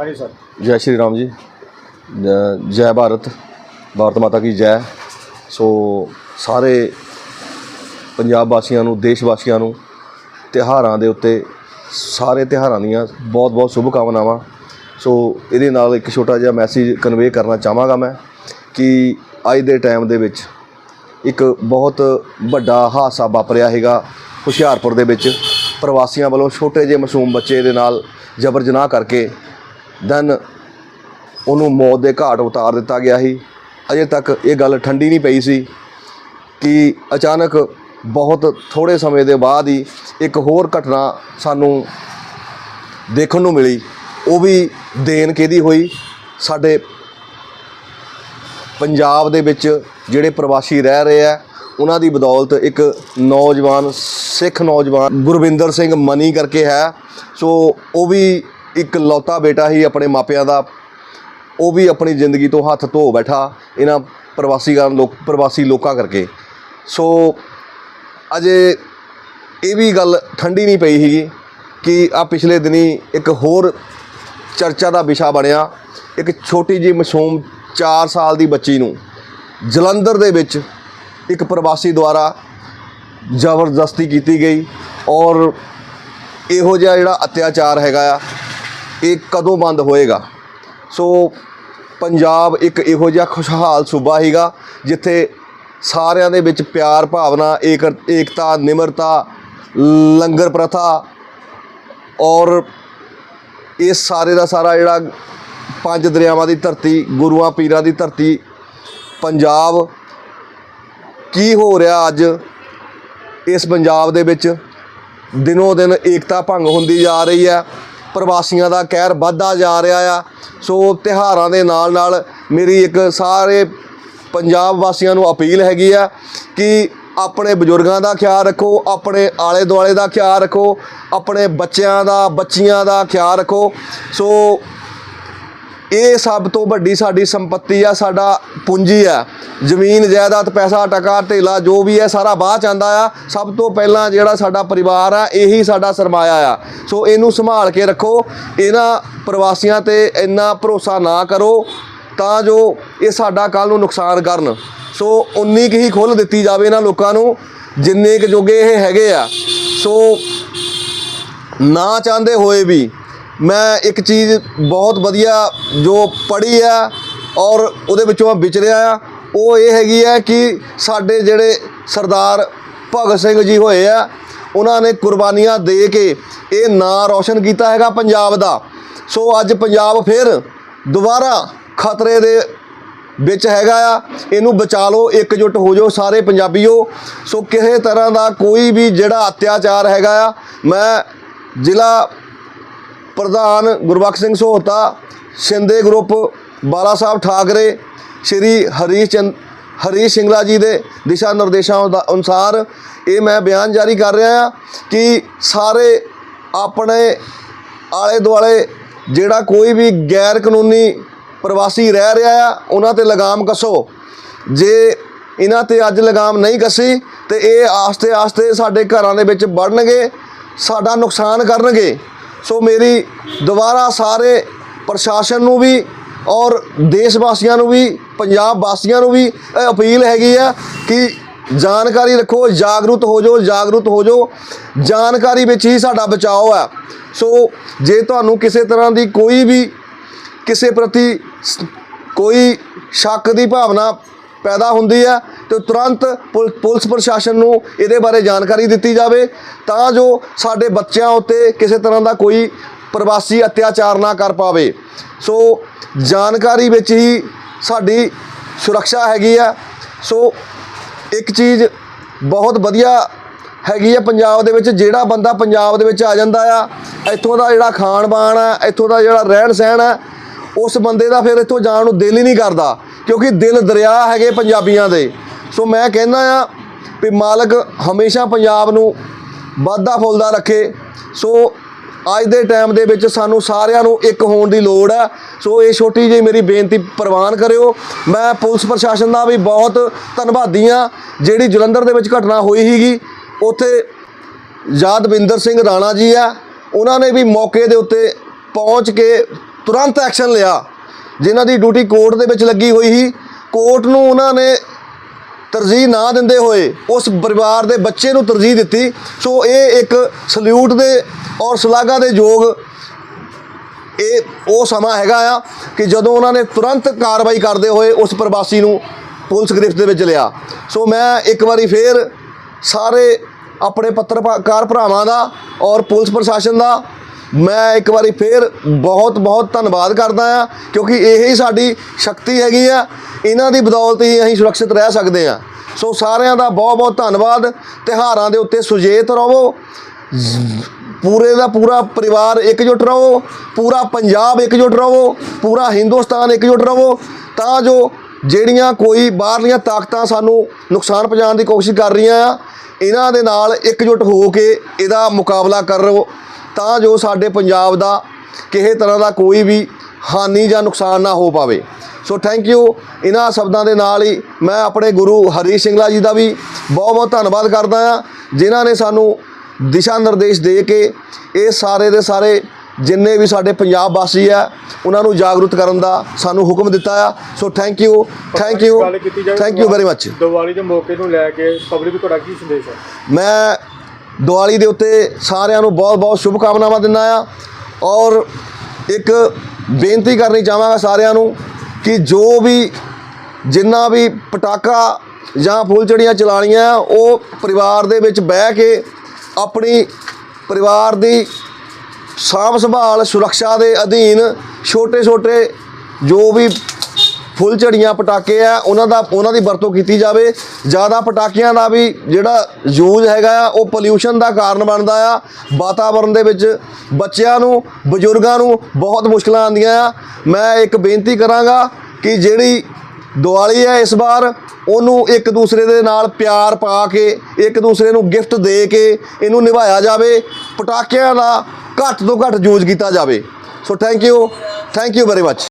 ਹਾਂਜੀ ਸਰ। ਜੈ ਸ਼੍ਰੀ ਰਾਮ ਜੀ। ਜ- ਜੈ ਭਾਰਤ। ਭਾਰਤ ਮਾਤਾ ਕੀ ਜੈ। ਸੋ ਸਾਰੇ ਪੰਜਾਬ ਵਾਸੀਆਂ ਨੂੰ, ਦੇਸ਼ ਵਾਸੀਆਂ ਨੂੰ ਤਿਉਹਾਰਾਂ ਦੇ ਉੱਤੇ ਸਾਰੇ ਤਿਉਹਾਰਾਂ ਦੀਆਂ ਬਹੁਤ ਬਹੁਤ ਸ਼ੁਭਕਾਮਨਾਵਾਂ ਸੋ ਇਹਦੇ ਨਾਲ ਇੱਕ ਛੋਟਾ ਜਿਹਾ ਮੈਸੇਜ ਕਨਵੇ ਕਰਨਾ ਚਾਹਾਂਗਾ ਮੈਂ ਕਿ ਅੱਜ ਦੇ ਟਾਈਮ ਦੇ ਵਿੱਚ ਇੱਕ ਬਹੁਤ ਵੱਡਾ ਹਾਦਸਾ ਵਾਪਰਿਆ ਹੈਗਾ ਹੁਸ਼ਿਆਰਪੁਰ ਦੇ ਵਿੱਚ। ਪ੍ਰਵਾਸੀਆਂ ਵੱਲੋਂ ਛੋਟੇ ਜਿਹੇ ਮਾਸੂਮ ਬੱਚੇ ਦੇ ਨਾਲ ਜਬਰ ਜਨਾਹ ਕਰਕੇ ਦੈਨ ਉਹਨੂੰ ਮੌਤ ਦੇ ਘਾਟ ਉਤਾਰ ਦਿੱਤਾ ਗਿਆ ਸੀ। ਅਜੇ ਤੱਕ ਇਹ ਗੱਲ ਠੰਡੀ ਨਹੀਂ ਪਈ ਸੀ ਕਿ ਅਚਾਨਕ ਬਹੁਤ ਥੋੜੇ ਸਮੇਂ ਦੇ ਬਾਅਦ ਹੀ ਇੱਕ ਹੋਰ ਘਟਨਾ ਸਾਨੂੰ ਦੇਖਣ ਨੂੰ ਮਿਲੀ। ਉਹ ਵੀ ਦੇਣ ਕਿਹਦੀ ਹੋਈ? ਸਾਡੇ ਪੰਜਾਬ ਦੇ ਵਿੱਚ ਜਿਹੜੇ ਪ੍ਰਵਾਸੀ ਰਹਿ ਰਹੇ ਆ, ਉਹਨਾਂ ਦੀ ਬਦੌਲਤ ਇੱਕ ਨੌਜਵਾਨ, ਸਿੱਖ ਨੌਜਵਾਨ ਗੁਰਵਿੰਦਰ ਸਿੰਘ ਮਨੀ ਕਰਕੇ ਹੈ। ਸੋ ਉਹ ਵੀ ਇੱਕ ਲੌਤਾ ਬੇਟਾ ਹੀ ਆਪਣੇ ਮਾਪਿਆਂ ਦਾ, ਉਹ ਵੀ ਆਪਣੀ ਜ਼ਿੰਦਗੀ ਤੋਂ ਹੱਥ ਧੋ ਬੈਠਾ ਇਹਨਾਂ ਪ੍ਰਵਾਸੀ ਪ੍ਰਵਾਸੀਆਂ ਲੋਕ, ਪ੍ਰਵਾਸੀ ਲੋਕਾਂ ਕਰਕੇ। ਸੋ ਅਜੇ ਇਹ ਵੀ ਗੱਲ ਠੰਡੀ ਨਹੀਂ ਪਈ ਸੀਗੀ ਕਿ ਆ ਪਿਛਲੇ ਦਿਨੀ ਇੱਕ ਹੋਰ ਚਰਚਾ ਦਾ ਵਿਸ਼ਾ ਬਣਿਆ। ਇੱਕ ਛੋਟੀ ਜਿਹੀ ਮਾਸੂਮ 4 ਸਾਲ ਦੀ ਬੱਚੀ ਨੂੰ ਜਲੰਧਰ ਦੇ ਵਿੱਚ ਇੱਕ ਪ੍ਰਵਾਸੀ ਦੁਆਰਾ ਜ਼ਬਰਦਸਤੀ ਕੀਤੀ ਗਈ ਔਰ ਇਹੋ ਜਿਹਾ ਜਿਹੜਾ ਅਤਿਆਚਾਰ ਹੈਗਾ ਆ ਇਹ ਕਦੋਂ ਬੰਦ ਹੋਏਗਾ? ਸੋ ਪੰਜਾਬ ਇੱਕ ਇਹੋ ਜਿਹਾ ਖੁਸ਼ਹਾਲ ਸੂਬਾ ਹੈਗਾ ਜਿੱਥੇ ਸਾਰਿਆਂ ਦੇ ਵਿੱਚ ਪਿਆਰ, ਭਾਵਨਾ, ਏਕ, ਏਕਤਾ, ਨਿਮਰਤਾ, ਲੰਗਰ ਪ੍ਰਥਾ ਔਰ ਇਹ ਸਾਰੇ ਦਾ ਸਾਰਾ ਜਿਹੜਾ ਪੰਜ ਦਰਿਆਵਾਂ ਦੀ ਧਰਤੀ, ਗੁਰੂਆਂ ਪੀਰਾਂ ਦੀ ਧਰਤੀ, ਪੰਜਾਬ ਕੀ ਹੋ ਰਿਹਾ ਅੱਜ ਇਸ ਪੰਜਾਬ ਦੇ ਵਿੱਚ? ਦਿਨੋ ਦਿਨ ਏਕਤਾ ਭੰਗ ਹੁੰਦੀ ਜਾ ਰਹੀ ਹੈ। ਪ੍ਰਵਾਸੀਆਂ ਦਾ ਕਹਿਰ ਵੱਧਦਾ ਜਾ ਰਿਹਾ ਆ। ਸੋ ਤਿਹਾਰਾਂ ਦੇ ਨਾਲ ਨਾਲ ਮੇਰੀ ਇੱਕ ਸਾਰੇ ਪੰਜਾਬ ਵਾਸੀਆਂ ਨੂੰ ਅਪੀਲ ਹੈਗੀ ਆ ਕਿ ਆਪਣੇ ਬਜ਼ੁਰਗਾਂ ਦਾ ਖਿਆਲ ਰੱਖੋ, ਆਪਣੇ ਆਲੇ ਦੁਆਲੇ ਦਾ ਖਿਆਲ ਰੱਖੋ, ਆਪਣੇ ਬੱਚਿਆਂ ਦਾ, ਬੱਚੀਆਂ ਦਾ ਖਿਆਲ ਰੱਖੋ। ਸੋ ਇਹ ਸਭ ਤੋਂ ਵੱਡੀ ਸਾਡੀ ਸੰਪਤੀ ਆ, ਸਾਡਾ ਪੂੰਜੀ ਆ। ਜ਼ਮੀਨ, ਜਾਇਦਾਦ, ਪੈਸਾ, ਟਕਾ, ਢੇਲਾ, ਜੋ ਵੀ ਹੈ, ਸਾਰਾ ਬਾਅਦ ਚ ਆਂਦਾ ਆ। ਸਭ ਤੋਂ ਪਹਿਲਾਂ ਜਿਹੜਾ ਸਾਡਾ ਪਰਿਵਾਰ ਆ, ਇਹੀ ਸਾਡਾ ਸਰਮਾਇਆ ਆ। ਸੋ ਇਹਨੂੰ ਸੰਭਾਲ ਕੇ ਰੱਖੋ। ਇਹਨਾਂ ਪ੍ਰਵਾਸੀਆਂ ਤੇ ਇੰਨਾ ਭਰੋਸਾ ਨਾ ਕਰੋ, ਤਾਂ ਜੋ ਇਹ ਸਾਡਾ ਕੱਲ ਨੂੰ ਨੁਕਸਾਨ ਕਰਨ। ਸੋ ਉਨੀ ਕੁ ਹੀ ਖੁੱਲ੍ਹ ਦਿੱਤੀ ਜਾਵੇ ਇਹਨਾਂ ਲੋਕਾਂ ਨੂੰ, ਜਿੰਨੇ ਕੁ ਜੋਗੇ ਇਹ ਹੈਗੇ ਆ। ਸੋ ਨਾ ਚਾਹੁੰਦੇ ਹੋਏ ਵੀ ਮੈਂ ਇੱਕ ਚੀਜ਼ ਬਹੁਤ ਵਧੀਆ ਜੋ ਪੜ੍ਹੀ ਆ ਔਰ ਉਹਦੇ ਵਿੱਚੋਂ ਮੈਂ ਵਿਚਰਿਆ ਆ, ਉਹ ਇਹ ਹੈਗੀ ਆ ਕਿ ਸਾਡੇ ਜਿਹੜੇ ਸਰਦਾਰ ਭਗਤ ਸਿੰਘ ਜੀ ਹੋਏ ਆ, ਉਹਨਾਂ ਨੇ ਕੁਰਬਾਨੀਆਂ ਦੇ ਕੇ ਇਹ ਨਾਂ ਰੌਸ਼ਨ ਕੀਤਾ ਹੈਗਾ ਪੰਜਾਬ ਦਾ। ਸੋ ਅੱਜ ਪੰਜਾਬ ਫਿਰ ਦੁਬਾਰਾ ਖਤਰੇ ਦੇ ਵਿੱਚ ਹੈਗਾ ਆ, ਇਹਨੂੰ ਬਚਾ ਲਓ, ਇਕਜੁੱਟ ਹੋ ਜਾਓ ਸਾਰੇ ਪੰਜਾਬੀਓ। ਸੋ ਕਿਸੇ ਤਰ੍ਹਾਂ ਦਾ ਕੋਈ ਵੀ ਜਿਹੜਾ ਅਤਿਆਚਾਰ ਹੈਗਾ ਆ, ਮੈਂ ਜ਼ਿਲ੍ਹਾ ਪ੍ਰਧਾਨ ਗੁਰਬਖਸ਼ ਸਿੰਘ ਸੋਹਤਾ, ਸ਼ਿੰਦੇ ਗਰੁੱਪ, ਬਾਲਾ ਸਾਹਿਬ ਠਾਕਰੇ, ਸ਼੍ਰੀ ਹਰੀਸ਼ ਚੰਦ, ਹਰੀਸ਼ ਸਿੰਗਲਾ ਜੀ ਦੇ ਦਿਸ਼ਾ ਨਿਰਦੇਸ਼ਾਂ ਦਾ ਅਨੁਸਾਰ ਇਹ ਮੈਂ ਬਿਆਨ ਜਾਰੀ ਕਰ ਰਿਹਾ ਹਾਂ ਕਿ ਸਾਰੇ ਆਪਣੇ ਆਲੇ ਦੁਆਲੇ ਜਿਹੜਾ ਕੋਈ ਵੀ ਗੈਰ ਕਾਨੂੰਨੀ ਪ੍ਰਵਾਸੀ ਰਹਿ ਰਿਹਾ ਆ, ਉਹਨਾਂ ਤੇ ਲਗਾਮ ਕੱਸੋ। ਜੇ ਇਹਨਾਂ ਤੇ ਅੱਜ ਲਗਾਮ ਨਹੀਂ ਕੱਸੀ, ਤੇ ਇਹ ਆਸਤੇ ਆਸਤੇ ਸਾਡੇ ਘਰਾਂ ਦੇ ਵਿੱਚ ਵੜਨਗੇ ਸਾਡਾ ਨੁਕਸਾਨ ਕਰਨਗੇ। ਸੋ ਮੇਰੀ ਦੁਬਾਰਾ ਸਾਰੇ ਪ੍ਰਸ਼ਾਸਨ ਨੂੰ ਵੀ ਔਰ ਦੇਸ਼ ਵਾਸੀਆਂ ਨੂੰ ਵੀ, ਪੰਜਾਬ ਵਾਸੀਆਂ ਨੂੰ ਵੀ ਅਪੀਲ ਹੈਗੀ ਆ ਕਿ ਜਾਣਕਾਰੀ ਰੱਖੋ, ਜਾਗਰੂਕ ਹੋ ਜਾਓ, ਜਾਗਰੂਕ ਹੋ ਜਾਓ। ਜਾਣਕਾਰੀ ਵਿੱਚ ਹੀ ਸਾਡਾ ਬਚਾਓ ਹੈ ਸੋ ਜੇ ਤੁਹਾਨੂੰ ਕਿਸੇ ਤਰ੍ਹਾਂ ਦੀ ਕੋਈ ਵੀ ਕਿਸੇ ਪ੍ਰਤੀ ਕੋਈ ਸ਼ੱਕ ਦੀ ਭਾਵਨਾ ਪੈਦਾ ਹੁੰਦੀ ਹੈ ਤੇ ਤੁਰੰਤ ਪੁਲ- ਪੁਲਿਸ ਪ੍ਰਸ਼ਾਸਨ ਨੂੰ ਇਹਦੇ ਬਾਰੇ ਜਾਣਕਾਰੀ ਦਿੱਤੀ ਜਾਵੇ ਤਾਂ ਜੋ ਸਾਡੇ ਬੱਚਿਆਂ ਉੱਤੇ ਕਿਸੇ ਤਰ੍ਹਾਂ ਦਾ ਕੋਈ ਪ੍ਰਵਾਸੀ ਅਤਿਆਚਾਰ ਨਾ ਕਰ ਪਾਵੇ। ਸੋ ਜਾਣਕਾਰੀ ਵਿੱਚ ਹੀ ਸਾਡੀ ਸੁਰੱਖਿਆ ਹੈਗੀ ਆ। ਸੋ ਇੱਕ ਚੀਜ਼ ਬਹੁਤ ਵਧੀਆ ਹੈਗੀ ਆ ਪੰਜਾਬ ਦੇ ਵਿੱਚ, ਜਿਹੜਾ ਬੰਦਾ ਪੰਜਾਬ ਦੇ ਵਿੱਚ ਆ ਜਾਂਦਾ ਆ, ਇੱਥੋਂ ਦਾ ਜਿਹੜਾ ਖਾਣ ਬਾਣ ਆ, ਇੱਥੋਂ ਦਾ ਜਿਹੜਾ ਰਹਿਣ ਸਹਿਣ ਆ ਉਸ ਬੰਦੇ ਦਾ ਫਿਰ ਇੱਥੋਂ ਜਾਣ ਨੂੰ ਦਿਲ ਹੀ ਨਹੀਂ ਕਰਦਾ, ਕਿਉਂਕਿ ਦਿਲ ਦਰਿਆ ਹੈਗੇ ਪੰਜਾਬੀਆਂ ਦੇ। ਸੋ ਮੈਂ ਕਹਿੰਦਾ ਆ ਵੀ ਮਾਲਕ ਹਮੇਸ਼ਾ ਪੰਜਾਬ ਨੂੰ ਵਾਧਾ ਫੁੱਲਦਾ ਰੱਖੇ। ਸੋ ਅੱਜ ਦੇ ਟਾਈਮ ਦੇ ਵਿੱਚ ਸਾਨੂੰ ਸਾਰਿਆਂ ਨੂੰ ਇੱਕ ਹੋਣ ਦੀ ਲੋੜ ਹੈ। ਸੋ ਇਹ ਛੋਟੀ ਜਿਹੀ ਮੇਰੀ ਬੇਨਤੀ ਪ੍ਰਵਾਨ ਕਰਿਓ। ਮੈਂ ਪੁਲਿਸ ਪ੍ਰਸ਼ਾਸਨ ਦਾ ਵੀ ਬਹੁਤ ਧੰਨਵਾਦੀ ਹਾਂ। ਜਿਹੜੀ ਜਲੰਧਰ ਦੇ ਵਿੱਚ ਘਟਨਾ ਹੋਈ ਸੀਗੀ, ਉੱਥੇ ਯਾਦਵਿੰਦਰ ਸਿੰਘ ਰਾਣਾ ਜੀ ਆ। ਉਹਨਾਂ ਨੇ ਵੀ ਮੌਕੇ ਦੇ ਉੱਤੇ ਪਹੁੰਚ ਕੇ ਤੁਰੰਤ ਐਕਸ਼ਨ ਲਿਆ। ਜਿਨ੍ਹਾਂ ਦੀ ਡਿਊਟੀ ਕੋਰਟ ਦੇ ਵਿੱਚ ਲੱਗੀ ਹੋਈ ਸੀ ਕੋਰਟ ਨੂੰ ਉਹਨਾਂ ਨੇ ਤਰਜੀਹ ਨਾ ਦਿੰਦੇ ਹੋਏ ਉਸ ਪਰਿਵਾਰ ਦੇ ਬੱਚੇ ਨੂੰ ਤਰਜੀਹ ਦਿੱਤੀ। ਸੋ ਇਹ ਇੱਕ ਸਲੂਟ ਦੇ ਔਰ ਸ਼ਲਾਘਾ ਦੇ ਯੋਗ ਇਹ ਉਹ ਸਮਾਂ ਹੈਗਾ ਆ ਕਿ ਜਦੋਂ ਉਹਨਾਂ ਨੇ ਤੁਰੰਤ ਕਾਰਵਾਈ ਕਰਦੇ ਹੋਏ ਉਸ ਪ੍ਰਵਾਸੀ ਨੂੰ ਪੁਲਿਸ ਗ੍ਰਿਫਤ ਦੇ ਵਿੱਚ ਲਿਆ। ਸੋ ਮੈਂ ਇੱਕ ਵਾਰੀ ਫੇਰ ਸਾਰੇ ਆਪਣੇ ਪੱਤਰਕਾਰ ਭਰਾਵਾਂ ਦਾ ਔਰ ਪੁਲਿਸ ਪ੍ਰਸ਼ਾਸਨ ਦਾ ਮੈਂ ਇੱਕ ਵਾਰੀ ਫੇਰ ਬਹੁਤ ਬਹੁਤ ਧੰਨਵਾਦ ਕਰਦਾ ਆ ਕਿਉਂਕਿ ਇਹ ਹੀ ਸਾਡੀ ਸ਼ਕਤੀ ਹੈਗੀ ਆ। ਇਹਨਾਂ ਦੀ ਬਦੌਲਤ ਹੀ ਅਸੀਂ ਸੁਰੱਖਿਅਤ ਰਹਿ ਸਕਦੇ ਆ ਸੋ ਸਾਰਿਆਂ ਦਾ ਬਹੁਤ ਬਹੁਤ ਧੰਨਵਾਦ। ਤਿਉਹਾਰਾਂ ਦੇ ਉੱਤੇ ਸੁਚੇਤ ਰਹੋ। ਪੂਰੇ ਦਾ ਪੂਰਾ ਪਰਿਵਾਰ ਇਕਜੁੱਟ ਰਹੋ। ਪੂਰਾ ਪੰਜਾਬ ਇਕਜੁੱਟ ਰਹੋ। ਪੂਰਾ ਹਿੰਦੁਸਤਾਨ ਇਕਜੁੱਟ ਰਹੋ। ਤਾਂ ਜੋ ਜਿਹੜੀਆਂ ਕੋਈ ਬਾਹਰਲੀਆਂ ਤਾਕਤਾਂ ਸਾਨੂੰ ਨੁਕਸਾਨ ਪਹੁੰਚਾਉਣ ਦੀ ਕੋਸ਼ਿਸ਼ ਕਰ ਰਹੀਆਂ ਆ, ਇਹਨਾਂ ਦੇ ਨਾਲ ਇਕਜੁੱਟ ਹੋ ਕੇ ਇਹਦਾ ਮੁਕਾਬਲਾ ਕਰ ਰਹੋ। ਤਾਂ ਜੋ ਸਾਡੇ ਪੰਜਾਬ ਦਾ ਕਿਸੇ ਤਰ੍ਹਾਂ ਦਾ ਕੋਈ ਵੀ ਹਾਨੀ ਜਾਂ ਨੁਕਸਾਨ ਨਾ ਹੋ ਪਾਵੇ। ਸੋ ਥੈਂਕ ਯੂ ਇਹਨਾਂ ਸ਼ਬਦਾਂ ਦੇ ਨਾਲ ਹੀ ਮੈਂ ਆਪਣੇ ਗੁਰੂ ਹਰੀ ਸਿੰਘਲਾ ਜੀ ਦਾ ਵੀ ਬਹੁਤ ਬਹੁਤ ਧੰਨਵਾਦ ਕਰਦਾ ਹਾਂ ਜਿਨ੍ਹਾਂ ਨੇ ਸਾਨੂੰ ਦਿਸ਼ਾ ਨਿਰਦੇਸ਼ ਦੇ ਕੇ ਇਹ ਸਾਰੇ ਦੇ ਸਾਰੇ ਜਿੰਨੇ ਵੀ ਸਾਡੇ ਪੰਜਾਬ ਵਾਸੀ ਆ ਉਹਨਾਂ ਨੂੰ ਜਾਗਰੂਕ ਕਰਨ ਦਾ ਸਾਨੂੰ ਹੁਕਮ ਦਿੱਤਾ ਆ। So thank you thank you thank you very much Diwali ਦੇ ਮੌਕੇ ਨੂੰ ਲੈ ਕੇ ਪਬਲਿਕ ਤੁਹਾਡਾ ਕੀ ਸੰਦੇਸ਼ ਹੈ? ਮੈਂ ਦੀਵਾਲੀ ਦੇ ਉੱਤੇ ਸਾਰਿਆਂ ਨੂੰ ਬਹੁਤ ਬਹੁਤ ਸ਼ੁਭ ਕਾਮਨਾਵਾਂ ਦਿੰਦਾ ਆ ਔਰ ਇੱਕ ਬੇਨਤੀ ਕਰਨੀ ਚਾਹਾਂਗਾ ਸਾਰਿਆਂ ਨੂੰ ਕਿ ਜੋ ਵੀ ਜਿੰਨਾ ਵੀ ਪਟਾਕਾ ਜਾਂ ਫੁੱਲਝੜੀਆਂ ਚਲਾਣੀਆਂ ਉਹ ਪਰਿਵਾਰ ਦੇ ਵਿੱਚ ਬਹਿ ਕੇ ਆਪਣੀ ਪਰਿਵਾਰ ਦੀ ਸਾਂਭ ਸੰਭਾਲ, ਸੁਰੱਖਿਆ ਦੇ ਅਧੀਨ ਛੋਟੇ ਛੋਟੇ ਜੋ ਵੀ ਫੁੱਲ ਝੜੀਆਂ ਪਟਾਕੇ ਆ, ਉਹਨਾਂ ਦਾ, ਉਹਨਾਂ ਦੀ ਵਰਤੋਂ ਕੀਤੀ ਜਾਵੇ। ਜ਼ਿਆਦਾ ਪਟਾਕਿਆਂ ਦਾ ਵੀ ਜਿਹੜਾ ਯੂਜ਼ ਹੈਗਾ ਆ, ਉਹ ਪੋਲਿਊਸ਼ਨ ਦਾ ਕਾਰਨ ਬਣਦਾ ਆ। ਵਾਤਾਵਰਣ ਦੇ ਵਿੱਚ ਬੱਚਿਆਂ ਨੂੰ, ਬਜ਼ੁਰਗਾਂ ਨੂੰ ਬਹੁਤ ਮੁਸ਼ਕਲਾਂ ਆਉਂਦੀਆਂ ਆ। ਮੈਂ ਇੱਕ ਬੇਨਤੀ ਕਰਾਂਗਾ ਕਿ ਜਿਹੜੀ ਦੀਵਾਲੀ ਹੈ ਇਸ ਵਾਰ, ਉਹਨੂੰ ਇੱਕ ਦੂਸਰੇ ਦੇ ਨਾਲ ਪਿਆਰ ਪਾ ਕੇ, ਇੱਕ ਦੂਸਰੇ ਨੂੰ ਗਿਫਟ ਦੇ ਕੇ ਇਹਨੂੰ ਨਿਭਾਇਆ ਜਾਵੇ। ਪਟਾਕਿਆਂ ਦਾ ਘੱਟ ਤੋਂ ਘੱਟ ਯੂਜ਼ ਕੀਤਾ ਜਾਵੇ। So thank you thank you very much